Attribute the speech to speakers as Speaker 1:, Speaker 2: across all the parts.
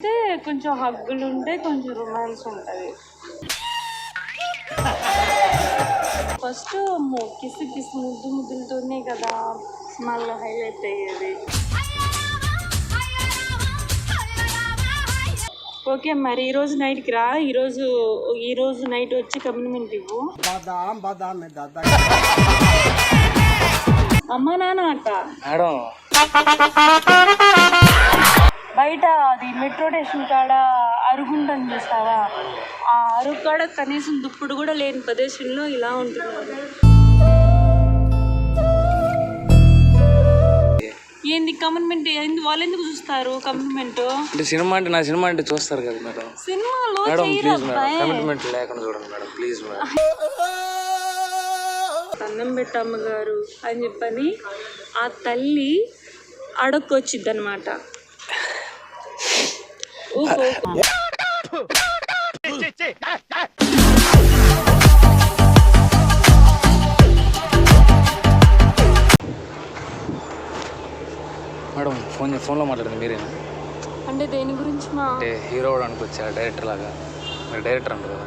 Speaker 1: అయితే కొంచెం హగ్గులు ఉంటాయి కొంచెం రొమాన్స్ ఉంటుంది. ఫస్ట్ కిసి కిసి ముద్దు ముద్దులతోనే కదా మళ్ళీ హైలైట్ అయ్యేది. ఓకే మరి ఈ రోజు నైట్కి రా. ఈరోజు ఈరోజు నైట్ వచ్చి కమిట్మెంట్ ఇవ్వు. అమ్మా నాన్న
Speaker 2: అట
Speaker 1: బయట అది మెట్రో స్టేషన్ కాడ అరుగుంటని చూస్తావా? ఆ అరుగు కాడ కనీసం దుప్పుడు కూడా లేని ప్రదేశంలో ఇలా ఉంటుంది ఏంది కమిట్మెంట్ ఏంది వాళ్ళు ఎందుకు చూస్తారు కమిట్మెంట్
Speaker 2: అంటే సినిమా అంటే నా సినిమా అంటే చూస్తారు కదా మేడం.
Speaker 1: సినిమాలో
Speaker 2: మేడం ప్లీజ్ మేడం కమిట్మెంట్ లేకుండా చూడండి మేడం ప్లీజ్ మేడం.
Speaker 1: అన్నం పెట్టమ్మ గారు అని చెప్పని ఆ తల్లి అడక్కొచ్చిద్ది అనమాట
Speaker 2: మేడం ఫోన్ ఫోన్లో మాట్లాడింది మీరేనా?
Speaker 1: అంటే దేని గురించి మా
Speaker 2: అంటే హీరో అవడానికి వచ్చా డైరెక్టర్ లాగా? మీరు డైరెక్టర్ అంటారు కదా.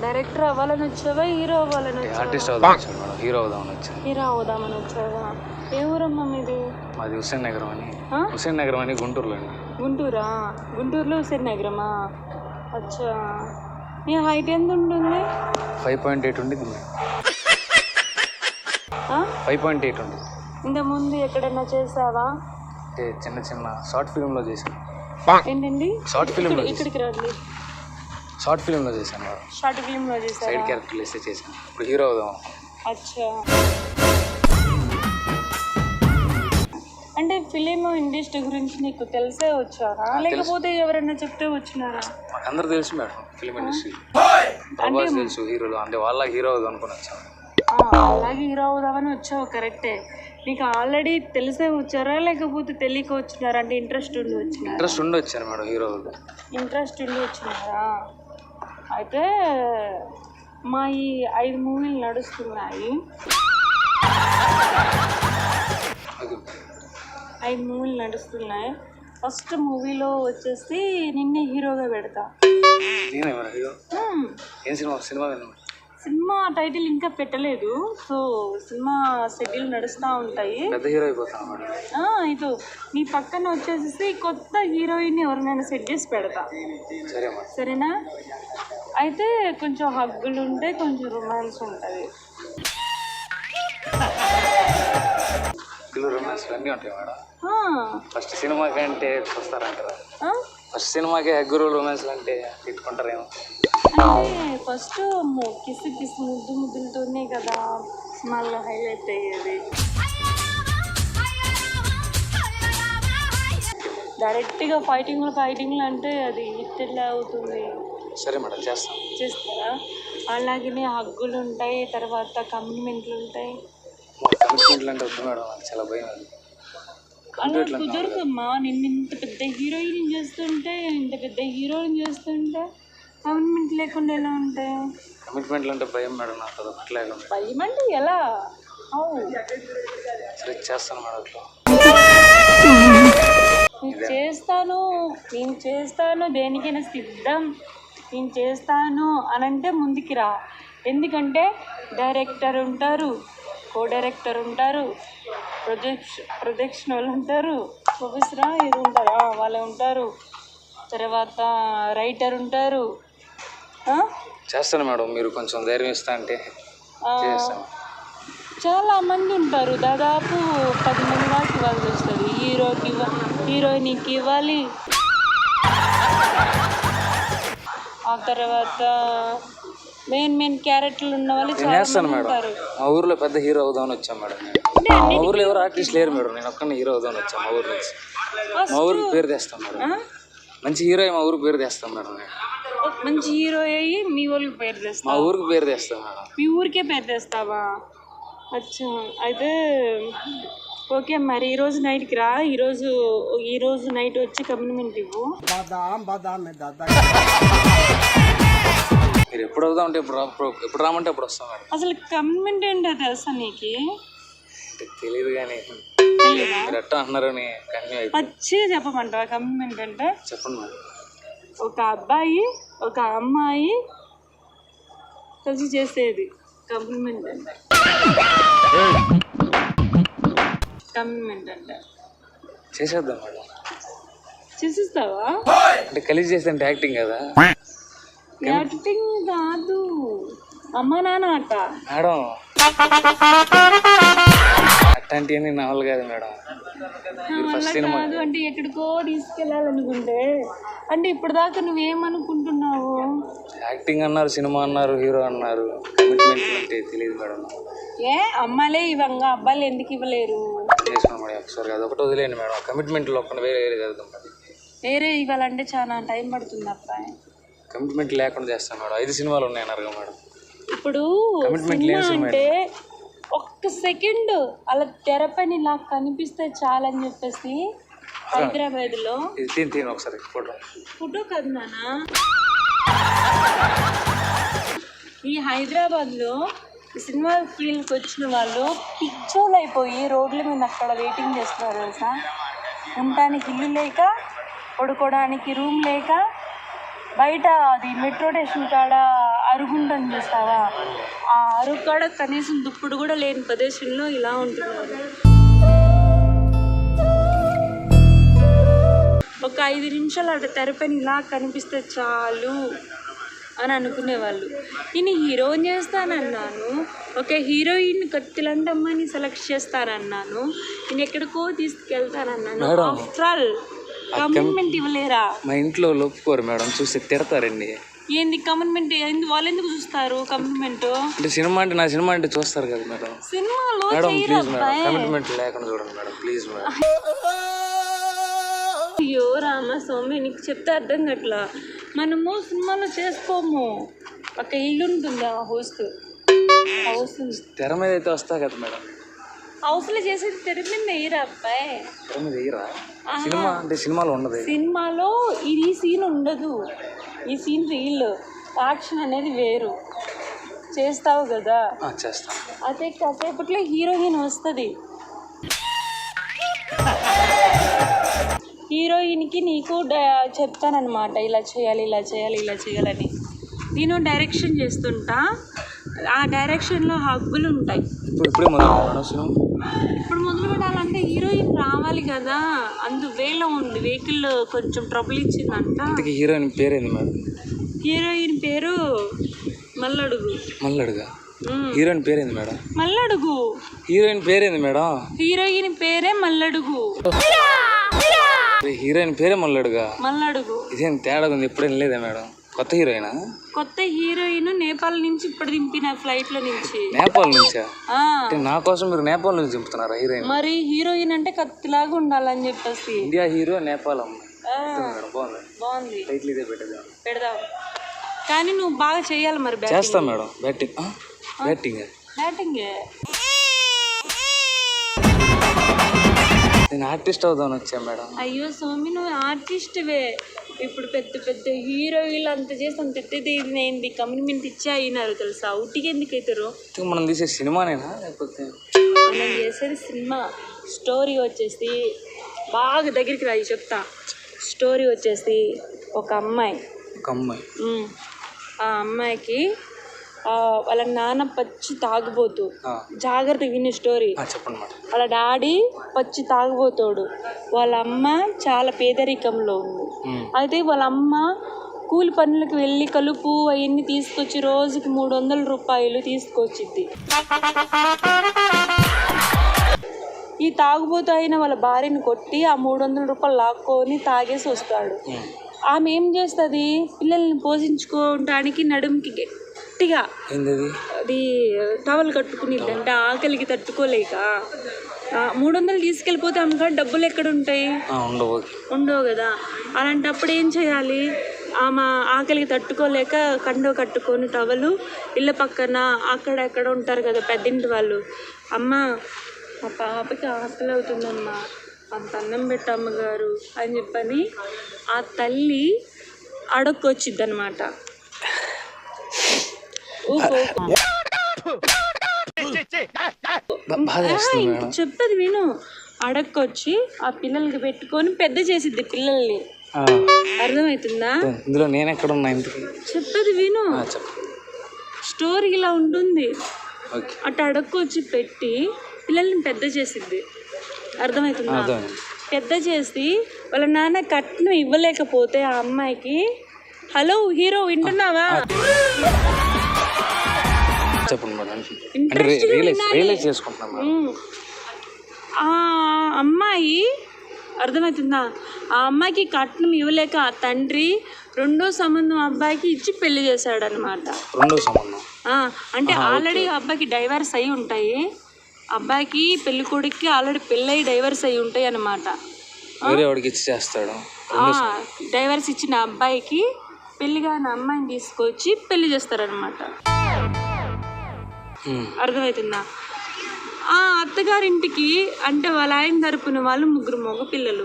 Speaker 1: డైరెక్టర్ అవ్వాలని వచ్చావా హీరో అవ్వాలని వచ్చావా?
Speaker 2: ఆర్టిస్ట్ అవుదాం మేడం హీరో అవుదామని వచ్చాను.
Speaker 1: హీరో అవుదామని వచ్చావా? ఏ ఊరమ్మా మీది?
Speaker 2: మాది హుస్సేన్ నగరం అని.
Speaker 1: ఆ?
Speaker 2: హుస్సేన్ నగరం అని గుంటూరులో అండి.
Speaker 1: గుంటూరా? గుంటూరులో ఉసిరి నగరమా? అచ్చా. నీ హైట్ ఎంత ఉంటుంది
Speaker 2: ఫైవ్ పాయింట్ ఎయిట్
Speaker 1: ఆ?
Speaker 2: ఫైవ్ పాయింట్ ఎయిట్ ఉంది
Speaker 1: ఇంత ముందు ఎక్కడైనా చేసావా?
Speaker 2: అంటే చిన్న చిన్న షార్ట్ ఫిల్మ్లో చేశాను
Speaker 1: ఏంటండి?
Speaker 2: షార్ట్ ఫిల్మ్లో చేశాను
Speaker 1: ఇక్కడికి రండి
Speaker 2: షార్ట్ ఫిల్మ్లో చేశాను.
Speaker 1: షార్ట్ ఫిల్మ్లో చేసారా
Speaker 2: సైడ్ క్యారెక్టర్లు వేస్తే చేశాను. ఇప్పుడు హీరో అవుదాం.
Speaker 1: అచ్చా. ఫిలిం ఇండస్ట్రీ గురించి నీకు తెలిసే వచ్చారా? లేకపోతే ఎవరైనా చెప్తే వచ్చినారా?
Speaker 2: మాకు అందరు తెలుసు మేడం ఫిలిం ఇండస్ట్రీ. ప్రభాస్ తెలుసు హీరోలు. అంటే వాళ్ళ హీరో అవుదాం అనుకుని వచ్చాను
Speaker 1: ఆ, అలాగే హీరో అవుదామని వచ్చావు కరెక్టే. నీకు ఆల్రెడీ తెలిసే వచ్చారా? లేకపోతే తెలియక వచ్చినారా? అంటే ఇంట్రెస్ట్ ఉండి వచ్చినారా?
Speaker 2: ఇంట్రెస్ట్ ఉండి వచ్చాను మేడం హీరో
Speaker 1: ఇంట్రెస్ట్ ఉండి వచ్చినారా? అయితే మా ఈ ఐదు మూవీలు నడుస్తున్నాయి. ఐదు మూవీలు నడుస్తున్నాయి. ఫస్ట్ మూవీలో వచ్చేసి నిన్నే హీరోగా పెడతా.
Speaker 2: సినిమా? సినిమా
Speaker 1: టైటిల్ ఇంకా పెట్టలేదు. సో సినిమా షెడ్యూల్ నడుస్తూ ఉంటాయి. ఇటు నీ పక్కన వచ్చేసి కొత్త హీరోయిన్ ఎవరినైనా సెట్ చేసి పెడతా. సరేనా? అయితే కొంచెం హగ్గులు ఉంటాయి కొంచెం రొమాన్స్ ఉంటుంది.
Speaker 2: కిలో రొమాన్స్ అన్నీ ఉంటాయి మేడం. ఫస్ట్ సినిమాకి అంటే చూస్తారంటారా? ఫస్ట్ సినిమాకి హగ్గురు రొమాన్స్ అంటే తిట్టుకుంటారేమో.
Speaker 1: అంటే ఫస్ట్ కిస్ కిస్ ముద్దు ముద్దులతోనే కదా మళ్ళీ హైలైట్ అయ్యేది. డైరెక్ట్గా ఫైటింగ్లు ఫైటింగ్లు అంటే అది హిట్ అవుతుంది?
Speaker 2: సరే మేడం చేస్తాం.
Speaker 1: చేస్తారా? అలాగనే హగ్గులు ఉంటాయి తర్వాత కమిట్మెంట్లు ఉంటాయి
Speaker 2: కమిట్మెంట్లు అంటే వద్దు మేడం నాకు చాలా భయం అది.
Speaker 1: అలా కుదరదమ్మా నిన్ను ఇంత పెద్ద హీరోయిన్ చేస్తుంటే ఇంత పెద్ద హీరోయిన్ చేస్తుంటే కమిట్మెంట్ లేకుండా ఎలా ఉంటాయి?
Speaker 2: కమిట్మెంట్లు అంటే భయం మేడం నాకు అది ఒకటి లేకుండా
Speaker 1: భయం అంటే ఎలా? అవు.
Speaker 2: సరే చేస్తాను మేడం అట్లా.
Speaker 1: నేను చేస్తాను నేను చేస్తాను దేనికైనా సిద్ధం. నేను చేస్తాను అని అంటే ముందుకి రా. ఎందుకంటే డైరెక్టర్ ఉంటారు. కో డైరెక్టర్ ఉంటారు ప్రొజెక్ట్ ప్రొజెక్షన్ వాళ్ళు ఉంటారు ప్రొఫెసరా ఇది ఉంటారా వాళ్ళు ఉంటారు. తర్వాత రైటర్ ఉంటారు?
Speaker 2: చేస్తాను మేడం మీరు కొంచెం ధైర్యం ఇస్తా అంటే
Speaker 1: చాలా మంది ఉంటారు. దాదాపు పది మంది దాకా ఇవ్వాల్సి వస్తుంది హీరోకి హీరోయిన్కి ఇవ్వాలి. ఆ తర్వాత మెయిన్ మెయిన్ క్యారెక్టర్లు ఉన్న వాళ్ళు చాలా
Speaker 2: మేడం? మా ఊర్లో పెద్ద హీరో అవుదామని వచ్చాం మేడం. మా ఊర్లో ఎవరు ఆర్టిస్ట్ లేరు మేడం. నేను ఒక్కనే హీరో అవుదామని వచ్చాను మా ఊరు నుంచి. మా ఊరికి పేరు తెస్తాం మేడం. మంచి హీరో మా ఊరికి పేరు తెస్తాం మేడం
Speaker 1: మంచి హీరో అయ్యి మీ ఊరికి పేరు
Speaker 2: తెస్తాం
Speaker 1: మా
Speaker 2: ఊరికి పేరు తెస్తాం మేడం.
Speaker 1: మీ ఊరికే పేరు తెస్తావా? అచ్చా. అయితే ఓకే మరి ఈరోజు నైట్కి రా. ఈరోజు ఈరోజు నైట్ వచ్చి కమిట్మెంట్ ఇవ్వు
Speaker 3: బాదాం బాదాం దాదా
Speaker 2: మీరు ఎప్పుడు అవుదాం అంటే ఎప్పుడు రా- ఎప్పుడు- రామంటే అప్పుడు వస్తాం మేడం.
Speaker 1: అసలు కమిట్మెంట్ ఏంటో తెలుసా నీకు?
Speaker 2: అంటే తెలియదు కానీ
Speaker 1: తెలియదా
Speaker 2: మీరు ఎట్టా అన్నారని కన్యూ
Speaker 1: పచ్చిగా చెప్పమంటావా కమిట్మెంట్ అంటే?
Speaker 2: చెప్పండి మేడం.
Speaker 1: ఒక అబ్బాయి ఒక అమ్మాయి కలిసి చేసేది. కంప్లిమెంట్ అంటే. కంప్లిమెంట్ అంటే.
Speaker 2: చేసేద్దాం మేడం.
Speaker 1: చేసిస్తావా?
Speaker 2: అంటే కలిసి చేస్తే యాక్టింగ్ కదా?
Speaker 1: యాక్టింగ్ కాదు. అమ్మ నాన్న అట్ట
Speaker 2: మేడం. అట్లాంటివన్నీ నవలు కాదు మేడం.
Speaker 1: కాదు. అంటే ఎక్కడికో తీసుకెళ్ళాలనుకుంటే. అంటే ఇప్పటిదాకా నువ్వేమనుకుంటున్నావు?
Speaker 2: యాక్టింగ్ అన్నారు సినిమా అన్నారు హీరో అన్నారు. కమిట్మెంట్ అంటే తెలియదు మేడం.
Speaker 1: ఏ? అమ్మాయిలే ఇవ్వంగా. అబ్బాయిలు ఎందుకు ఇవ్వలేరు?
Speaker 2: ఒకసారి అది ఒకటి వదిలేండి మేడం. కమిట్మెంట్లో ఒక్కటి వేరే వేరే చదువుతాం
Speaker 1: వేరే ఇవ్వాలంటే చాలా టైం పడుతుంది అబ్బాయి.
Speaker 2: కమిట్మెంట్ లేకుండా చేస్తాం మేడం. ఐదు సినిమాలు ఉన్నాయి అన్నారు మేడం.
Speaker 1: ఇప్పుడు
Speaker 2: లేదు
Speaker 1: అంటే ఒక్క సెకండ్ అలా తెరపైన ఇలా కనిపిస్తే చాలని చెప్పేసి
Speaker 2: హైదరాబాద్లో తిని తిని ఒకసారి ఫోటో.
Speaker 1: ఫోటో కాదు నాన్న. ఈ హైదరాబాద్లో సినిమా ఫీల్డ్కి వచ్చిన వాళ్ళు పిచ్చోలు అయిపోయి రోడ్ల మీద అక్కడ వెయిటింగ్ చేస్తున్నారు తెలుసా? ఉండటానికి ఇల్లు లేక పడుకోవడానికి రూమ్ లేక బయట అది మెట్రో స్టేషన్ కాడ అరుగుంటని చూస్తావా? ఆ అరుగు కాడ కనీసం దుప్పుడు కూడా లేని ప్రదేశంలో ఇలా ఉంటున్నారు ఒక ఐదు నిమిషాలు అటు తెరపైన ఇలా కనిపిస్తే చాలు అని అనుకునేవాళ్ళు. నేను హీరోయిన్ చేస్తానన్నాను. ఒక హీరోయిన్ కత్తిలాంటి అమ్మాయిని సెలెక్ట్ చేస్తానన్నాను. నేను ఎక్కడికో తీసుకెళ్తానన్నాను. ఆఫ్టర్ ఆల్ కమిట్మెంట్ ఇవ్వలేరా?
Speaker 2: మా ఇంట్లో ఒప్పుకోరు మేడం చూస్తే తిడతారండి.
Speaker 1: ఏంది కమిట్మెంట్ ఏంది? వాళ్ళు ఎందుకు చూస్తారు కమిట్మెంట్
Speaker 2: అంటే సినిమా అంటే నా సినిమా అంటే చూస్తారు కదా మేడం.
Speaker 1: సినిమాలో
Speaker 2: మేడం ప్లీజ్ మేడం కమిట్మెంట్ లేకుండా చూడండి మేడం ప్లీజ్ మేడం.
Speaker 1: అయ్యో రామ స్వామి నీకు చెప్తే అర్థం కట్లా. మనము సినిమాలో చేసుకోము. ఒక ఇల్లు ఉంటుంది ఆ హౌస్ హౌస్
Speaker 2: తెర మీద అయితే వస్తా కదా మేడం.
Speaker 1: హౌస్లో చేసేది తెరపింది వేయరా అబ్బాయి.
Speaker 2: తెర మీద వేయరా సినిమా అంటే సినిమాలో ఉండదు
Speaker 1: సినిమాలో ఇది సీన్ ఉండదు. ఈ సీన్ రీల్ యాక్షన్ అనేది వేరు. చేస్తావు కదా.
Speaker 2: చేస్తాను
Speaker 1: అదే కాసేపట్లో హీరోయిన్ వస్తుంది. హీరోయిన్కి నీకు చెప్తానన్నమాట ఇలా చేయాలి ఇలా చేయాలి ఇలా చేయాలని. నేను డైరెక్షన్ చేస్తుంటా. ఆ డైరెక్షన్లో హక్కులు ఉంటాయి
Speaker 2: ఇప్పుడు ఇప్పుడే మొదలు
Speaker 1: పెట్టాలంటే హీరోయిన్ రావాలి కదా. అందు వేలో ఉంది. వెహికల్ కొంచెం ట్రబుల్ ఇచ్చిందంట.
Speaker 2: హీరోయిన్ పేరేంది మేడం
Speaker 1: హీరోయిన్ పేరు మల్లడుగు.
Speaker 2: మల్లడుగా. హీరోయిన్ పేరేంది మేడం?
Speaker 1: మల్లడుగు.
Speaker 2: హీరోయిన్ పేరేంది మేడం?
Speaker 1: హీరోయిన్ పేరే మల్లడుగు.
Speaker 2: హీరోయిన్ పేరే మల్లడుగా.
Speaker 1: మల్లడుగు.
Speaker 2: ఇదేం తేడా ఉంది ఎప్పుడేం లేదా మేడం? కొత్త హీరోయినా?
Speaker 1: కొత్త హీరోయిన్ నేపాల్ నుంచి ఇప్పుడు దింపిన ఫ్లైట్లో నుంచి.
Speaker 2: నేపాల్ నుంచా? అంటే నా కోసం మీరు నేపాల్ నుంచి దింపుతున్నారా హీరోయిన్?
Speaker 1: మరి హీరోయిన్ అంటే కత్తిలాగా ఉండాలని చెప్పేసి.
Speaker 2: ఇండియా హీరో నేపాల్ అమ్మాయి బాగుంది?
Speaker 1: బాగుంది.
Speaker 2: టైటిల్ ఇదే పెట్టేది.
Speaker 1: పెడదాం. కానీ నువ్వు బాగా చేయాలి మరి
Speaker 2: చేస్తా మేడం. బ్యాటింగ్ బ్యాటింగ్
Speaker 1: బ్యాటింగ్
Speaker 2: నేను ఆర్టిస్ట్ అవుదామని వచ్చా మేడం.
Speaker 1: అయ్యో స్వామి నువ్వు ఆర్టిస్ట్వే ఇప్పుడు పెద్ద పెద్ద హీరోయిన్లు అంత చేసి అంత ఎత్తేది కమిట్మెంట్ ఇచ్చే అయినారు తెలుసా? ఉట్టికి ఎందుకు అవుతారు
Speaker 2: మనం తీసే సినిమానేనా? లేకపోతే
Speaker 1: మనం చేసేది సినిమా స్టోరీ వచ్చేసి బాగా దగ్గరికి రాయి చెప్తా. స్టోరీ వచ్చేసి ఒక అమ్మాయి.
Speaker 2: ఒక అమ్మాయి.
Speaker 1: ఆ అమ్మాయికి వాళ్ళ నాన్న పచ్చి తాగుబోతు. జాగ్రత్త విని స్టోరీ. వాళ్ళ డాడీ పచ్చి తాగుబోతాడు. వాళ్ళ అమ్మ చాలా పేదరికంలో ఉంది. అయితే వాళ్ళ అమ్మ కూలి పనులకు వెళ్ళి కలుపు అవన్నీ తీసుకొచ్చి రోజుకి మూడు వందల రూపాయలు తీసుకొచ్చిద్ది. ఈ తాగుబోతు అయిన వాళ్ళ భార్యని కొట్టి ఆ మూడు వందల రూపాయలు లాక్కొని తాగేసి వస్తాడు. ఆమె ఏం చేస్తుంది? పిల్లల్ని పోషించుకోవడానికి నడుముకి గట్టిగా
Speaker 2: అది
Speaker 1: టవల్ కట్టుకునిద్ది అంటే ఆకలికి తట్టుకోలేక. మూడు వందలు తీసుకెళ్ళిపోతే ఆమె కాడ డబ్బులు ఎక్కడ ఉంటాయి
Speaker 2: ఉండవు.
Speaker 1: కదా. అలాంటప్పుడు ఏం చేయాలి? ఆమె ఆకలికి తట్టుకోలేక కండో కట్టుకొని టవలు ఇళ్ళ పక్కన అక్కడ ఎక్కడ ఉంటారు కదా పెద్దింటి వాళ్ళు. అమ్మ మా పాపకి ఆకలి అవుతుందమ్మా అంత అన్నం పెట్టమ్మగారు అని చెప్పని ఆ తల్లి అడక్కొచ్చిద్ది అనమాట
Speaker 2: బా- బాధ వేస్తుంది మేడం.
Speaker 1: చెప్పేది విను. అడక్కొచ్చి ఆ పిల్లలకి పెట్టుకొని పెద్ద చేసిద్ది పిల్లల్ని. అర్థమవుతుందా
Speaker 2: ఇందులో నేను ఎక్కడ ఉన్నా
Speaker 1: చెప్పేది విను. స్టోరీ ఇలా ఉంటుంది. అటు అడక్కొచ్చి పెట్టి పిల్లల్ని పెద్ద చేసిద్ది. అర్థమవుతుందా? పెద్ద చేసి వాళ్ళ నాన్న కట్నం ఇవ్వలేకపోతే ఆ అమ్మాయికి హలో హీరో వింటున్నావా. ఆ అమ్మాయి అర్థమవుతుందా? ఆ అమ్మాయికి కట్నం ఇవ్వలేక ఆ తండ్రి రెండో సంబంధం అబ్బాయికి ఇచ్చి పెళ్ళి చేశాడు అనమాట
Speaker 2: రెండో సంబంధం.
Speaker 1: అంటే ఆల్రెడీ అబ్బాయికి డైవర్స్ అయి ఉంటాయి. అబ్బాయికి పెళ్ళి కొడుక్కి ఆల్రెడీ పెళ్ళయి డైవర్స్ అయి ఉంటాయి అన్నమాట.
Speaker 2: వేరే వాడికి ఇచ్చి చేస్తాడు.
Speaker 1: డైవర్స్ ఇచ్చిన అబ్బాయికి పెళ్ళి కాని అమ్మాయిని తీసుకొచ్చి పెళ్ళి చేస్తారనమాట అర్థమవుతుందా ఆ అత్తగారింటికి అంటే వాళ్ళ ఆయన తరపున వాళ్ళు ముగ్గురు మగ పిల్లలు.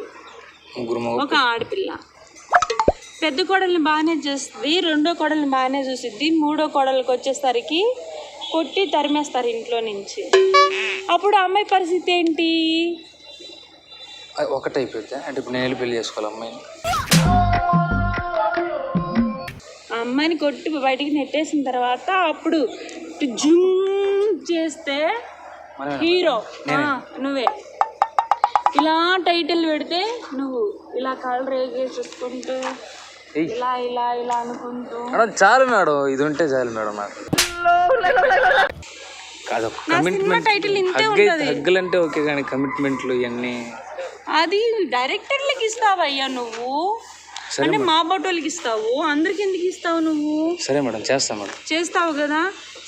Speaker 2: ముగ్గురు మగ
Speaker 1: ఒక ఆడపిల్ల. పెద్ద కోడల్ని బాగానే చేస్తుంది రెండో కోడల్ని బాగానే చూసిద్ది మూడో కోడలికి వచ్చేసరికి కొట్టి తరిమేస్తారు ఇంట్లో నుంచి. అప్పుడు అమ్మాయి పరిస్థితి ఏంటి?
Speaker 2: ఆ, ఒకటైపోద్ది అంటే ఇప్పుడు నేను వెళ్ళి పెళ్ళి చేసుకోవాలి అమ్మాయిని.
Speaker 1: ఆ అమ్మాయిని కొట్టి బయటికి నెట్టేసిన తర్వాత అప్పుడు జూమ్ చేస్తే హీరో. ఆ, నువ్వే. ఇలా టైటిల్ పెడితే నువ్వు ఇలా కాళ్ళు రేగేసేసుకుంటూ. ఇలా ఇలా ఇలా అనుకుంటూ.
Speaker 2: మేడం చాలు మేడం ఇది ఉంటే చాలు మేడం నాకు కాదు కమిట్మెంట్
Speaker 1: టైటిల్ ఇంతే
Speaker 2: అయితే హగ్గులంటే ఓకే కానీ కమిట్మెంట్లు ఇవన్నీ.
Speaker 1: అది డైరెక్టర్లకి ఇస్తావు అయ్యా నువ్వు? అంటే మా బొట్టోళ్ళకి ఇస్తావు? అందరికి ఎందుకు ఇస్తావు నువ్వు?
Speaker 2: సరే మేడం చేస్తాం మేడం.
Speaker 1: చేస్తావు కదా?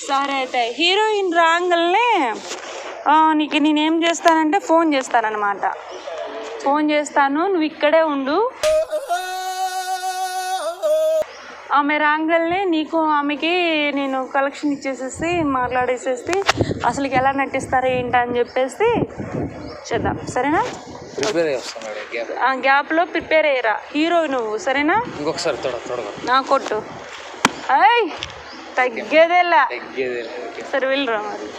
Speaker 1: సరే అయితే హీరోయిన్ రాగలనే నీకు నేనేం చేస్తానంటే ఫోన్ చేస్తానన్నమాట. ఫోన్ చేస్తాను నువ్వు ఇక్కడే ఉండు. ఆమె రాగలనే నీకు ఆమెకి నేను కలెక్షన్ ఇచ్చేసేసి మాట్లాడేసేసి అసలుకి ఎలా నటిస్తారో ఏంటి అని చెప్పేసి చేద్దాం. సరేనా? గ్యాప్లో ప్రిపేర్ అయ్యరా. హీరో నువ్వు సరేనా?
Speaker 2: ఇంకొకసారి
Speaker 1: నా కొట్టు. అయ్ తగ్గేదేలా. సరే వెళ్ళరా మరి.